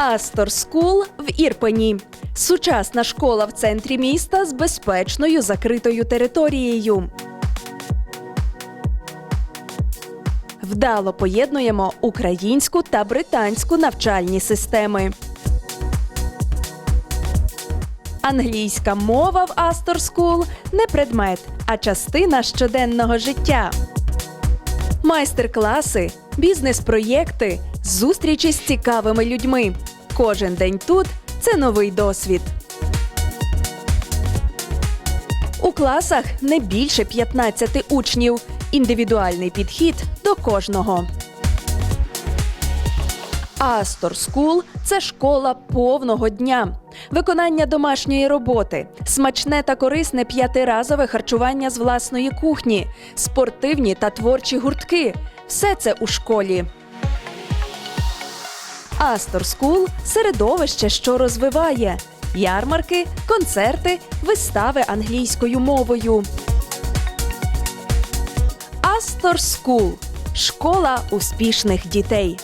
Астор Скул в Ірпені. Сучасна школа в центрі міста з безпечною закритою територією. Вдало поєднуємо українську та британську навчальні системи. Англійська мова в Астор School не предмет, а частина щоденного життя. Майстер-класи, бізнес-проєкти, зустрічі з цікавими людьми. Кожен день тут це новий досвід. У класах не більше 15 учнів. Індивідуальний підхід до кожного. Астор Скул це школа повного дня. Виконання домашньої роботи, смачне та корисне п'ятиразове харчування з власної кухні, спортивні та творчі гуртки. Все це у школі. Астор Скул середовище, що розвиває ярмарки, концерти, вистави англійською мовою. Астор Скул школа успішних дітей.